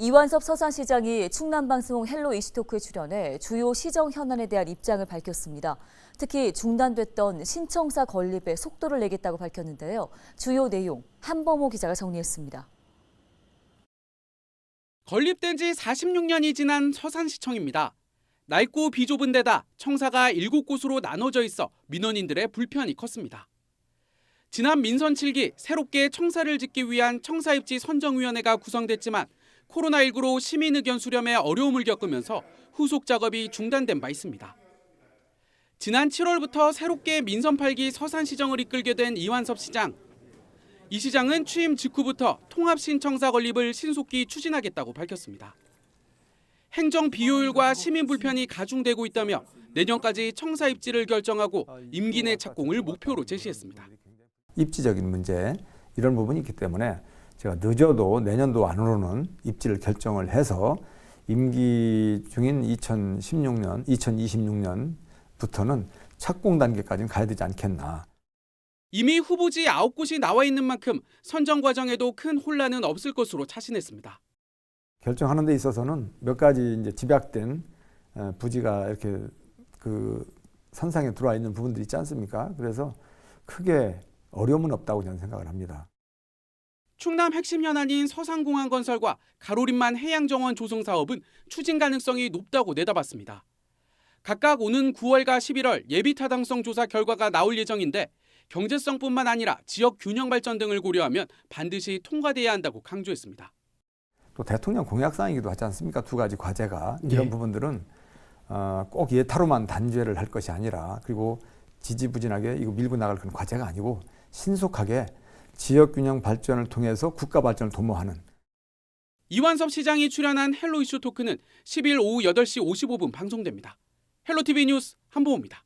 이완섭 서산시장이 충남방송 헬로 이슈토크에 출연해 주요 시정 현안에 대한 입장을 밝혔습니다. 특히 중단됐던 신청사 건립에 속도를 내겠다고 밝혔는데요. 주요 내용 한범호 기자가 정리했습니다. 건립된 지 46년이 지난 서산시청입니다. 낡고 비좁은 데다 청사가 7곳으로 나눠져 있어 민원인들의 불편이 컸습니다. 지난 민선 7기 새롭게 청사를 짓기 위한 청사입지 선정위원회가 구성됐지만 코로나19로 시민 의견 수렴에 어려움을 겪으면서 후속 작업이 중단된 바 있습니다. 지난 7월부터 새롭게 민선 8기 서산시정을 이끌게 된 이완섭 시장. 이 시장은 취임 직후부터 통합 신청사 건립을 신속히 추진하겠다고 밝혔습니다. 행정 비효율과 시민 불편이 가중되고 있다며 내년까지 청사 입지를 결정하고 임기 내 착공을 목표로 제시했습니다. 입지적인 문제 이런 부분이 있기 때문에 제가 늦어도 내년도 안으로는 입지를 결정을 해서 임기 중인 2016년, 2026년부터는 착공 단계까지는 가야 되지 않겠나. 이미 후보지 9곳이 나와 있는 만큼 선정 과정에도 큰 혼란은 없을 것으로 자신했습니다. 결정하는 데 있어서는 몇 가지 이제 집약된 어, 부지가 이렇게 그 선상에 들어와 있는 부분들이 있지 않습니까? 그래서 크게 어려움은 없다고 저는 생각을 합니다. 충남 핵심 현안인 서산공항 건설과 가로림만 해양정원 조성 사업은 추진 가능성이 높다고 내다봤습니다. 각각 오는 9월과 11월 예비 타당성 조사 결과가 나올 예정인데 경제성뿐만 아니라 지역 균형 발전 등을 고려하면 반드시 통과돼야 한다고 강조했습니다. 또 대통령 공약 사항이기도 하지 않습니까? 두 가지 과제가 이런 예. 부분들은 어, 꼭 예타로만 단죄를 할 것이 아니라 그리고 지지부진하게 이거 밀고 나갈 그런 과제가 아니고 신속하게 지역 균형 발전을 통해서 국가 발전을 도모하는 이완섭 시장이 출연한 헬로 이슈 토크는 10일 오후 8시 55분 방송됩니다. 헬로 TV 뉴스 한보호입니다.